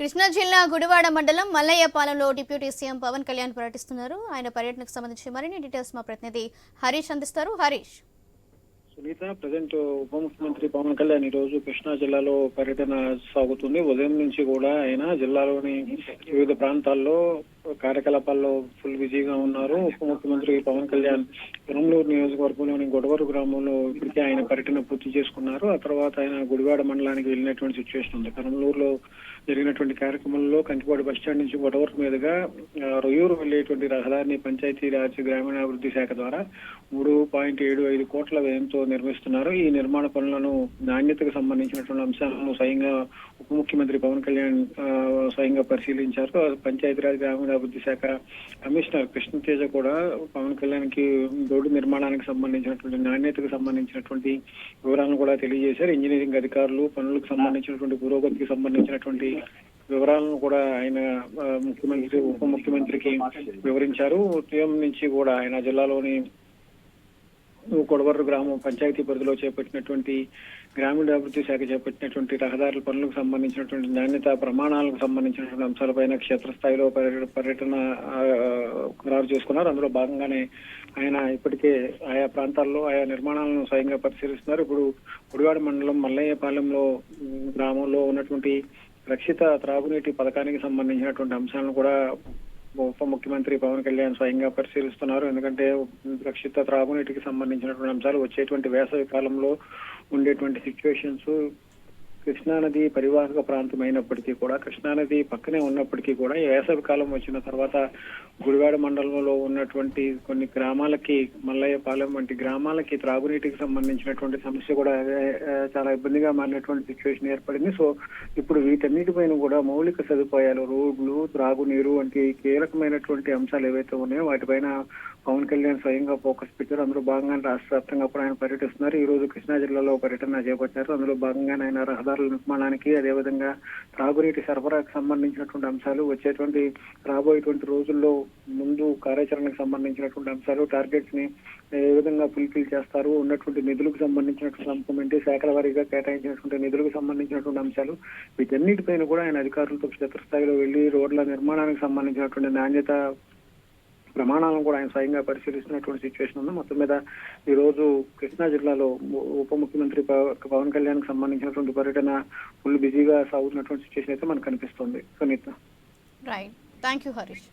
కృష్ణా జిల్లా గుడివాడ మండలం మల్లయ్యపాలెంలో డిప్యూటీ సీఎం పవన్ కళ్యాణ్ పర్యటిస్తున్నారు ఆయన పర్యటనకు సంబంధించి మరిన్ని డీటెయిల్స్ మా ప్రతినిధి హరీష్ అందిస్తారు. హరీష్. సునీత ప్రజెంట్ ఉప ముఖ్యమంత్రి పవన్ కళ్యాణ్ ఈ రోజు కృష్ణా జిల్లాలో పర్యటన సాగుతుంది. ఉదయం నుంచి కూడా ఆయన జిల్లాలోని వివిధ ప్రాంతాల్లో కార్యకలాపాల్లో ఫుల్ బిజీగా ఉన్నారు. ఉప ముఖ్యమంత్రి పవన్ కళ్యాణ్ పెరంలూరు నియోజకవర్గంలోని గొడవరు గ్రామంలో ఇప్పటికే ఆయన పర్యటన పూర్తి చేసుకున్నారు. ఆ తర్వాత ఆయన గుడివాడ మండలానికి వెళ్ళినటువంటి సిచ్యువేషన్ ఉంది. పెరంలూరులో జరిగినటువంటి కార్యక్రమంలో కంకిపాడు బస్ స్టాండ్ నుంచి గొడవరు మీదుగా రొయ్యూరు వెళ్ళేటువంటి రహదారిని పంచాయతీ రాజ్ గ్రామీణాభివృద్ధి శాఖ ద్వారా మూడు పాయింట్ ఏడు ఐదు కోట్ల వ్యయంతో నిర్మిస్తున్నారు. ఈ నిర్మాణ పనులను నాణ్యతకు సంబంధించినటువంటి అంశాలను స్వయంగా ఉప ముఖ్యమంత్రి పవన్ కళ్యాణ్ స్వయంగా పరిశీలించారు. పంచాయతీరాజ్ గ్రామీణాభివృద్ధి శాఖ కమిషనర్ కృష్ణతేజ కూడా పవన్ కళ్యాణ్కి రోడ్డు నిర్మాణానికి సంబంధించినటువంటి నాణ్యతకు సంబంధించినటువంటి వివరాలను కూడా తెలియజేశారు. ఇంజనీరింగ్ అధికారులు పనులకు సంబంధించినటువంటి పురోగతికి సంబంధించినటువంటి వివరాలను కూడా ఆయన ముఖ్యమంత్రి ఉప ముఖ్యమంత్రికి వివరించారు. ఉదయం నుంచి కూడా ఆయన జిల్లాలోని కొడవర్రు గ్రామం పంచాయతీ పరిధిలో చేపట్టినటువంటి గ్రామీణాభివృద్ధి శాఖ చేపట్టినటువంటి రహదారుల పనులకు సంబంధించినటువంటి నాణ్యత ప్రమాణాలకు సంబంధించినటువంటి అంశాలపైన క్షేత్రస్థాయిలో పర్యటన ఖరారు చేసుకున్నారు. అందులో భాగంగానే ఆయన ఇప్పటికే ఆయా ప్రాంతాల్లో ఆయా నిర్మాణాలను స్వయంగా పరిశీలిస్తున్నారు. ఇప్పుడు గుడివాడ మండలం మల్లయ్యపాలెంలో గ్రామంలో ఉన్నటువంటి రక్షిత త్రాగునీటి పథకానికి సంబంధించినటువంటి అంశాలను కూడా ఉప ముఖ్యమంత్రి పవన్ కళ్యాణ్ స్వయంగా పరిశీలిస్తున్నారు. ఎందుకంటే రక్షిత త్రాగునీటికి సంబంధించినటువంటి అంశాలు వచ్చేటువంటి వేసవి కాలంలో ఉండేటువంటి సిచ్యువేషన్స్ కృష్ణానది పరివాహక ప్రాంతం అయినప్పటికీ కూడా కృష్ణానది పక్కనే ఉన్నప్పటికీ కూడా వేసవి కాలం వచ్చిన తర్వాత గుడివాడ మండలంలో ఉన్నటువంటి కొన్ని గ్రామాలకి మల్లయ్యపాలెం వంటి గ్రామాలకి త్రాగునీటికి సంబంధించినటువంటి సమస్య కూడా చాలా ఇబ్బందిగా మారినటువంటి సిచ్యువేషన్ ఏర్పడింది. సో ఇప్పుడు వీటన్నిటిపైన కూడా మౌలిక సదుపాయాలు రోడ్లు త్రాగునీరు వంటి కీలకమైనటువంటి అంశాలు ఏవైతే ఉన్నాయో వాటిపైన పవన్ కళ్యాణ్ స్వయంగా ఫోకస్ పెట్టారు. అందులో భాగంగా రాష్ట్ర వ్యాప్తంగా కూడా ఆయన పర్యటిస్తున్నారు. ఈ రోజు కృష్ణా జిల్లాలో పర్యటన చేపట్టారు. అందులో భాగంగా ఆయన రహదారుల నిర్మాణానికి అదేవిధంగా త్రాగునీటి సరఫరాకు సంబంధించినటువంటి అంశాలు వచ్చేటువంటి రాబోయేటువంటి రోజుల్లో ముందు కార్యాచరణకు సంబంధించినటువంటి అంశాలు టార్గెట్స్ని ఏ విధంగా ఫుల్ఫిల్ చేస్తారు ఉన్నటువంటి నిధులకు సంబంధించినటువంటి అంశం ఏంటి శాఖల వారీగా కేటాయించినటువంటి నిధులకు సంబంధించినటువంటి అంశాలు వీటన్నిటిపైన కూడా ఆయన అధికారులతో క్షేత్రస్థాయిలో వెళ్ళి రోడ్ల నిర్మాణానికి సంబంధించినటువంటి నాణ్యత ప్రమాణాలను కూడా ఆయన స్వయంగా పరిశీలిస్తున్నటువంటి సిచ్యువేషన్ ఉంది. మొత్తం మీద ఈ రోజు కృష్ణా జిల్లాలో ఉప ముఖ్యమంత్రి పవన్ కళ్యాణ్కి సంబంధించినటువంటి పర్యటన ఫుల్ బిజీగా సాగుతున్నటువంటి సిచ్యువేషన్ అయితే మనకు కనిపిస్తుంది. Sunitha. Right thank you Harish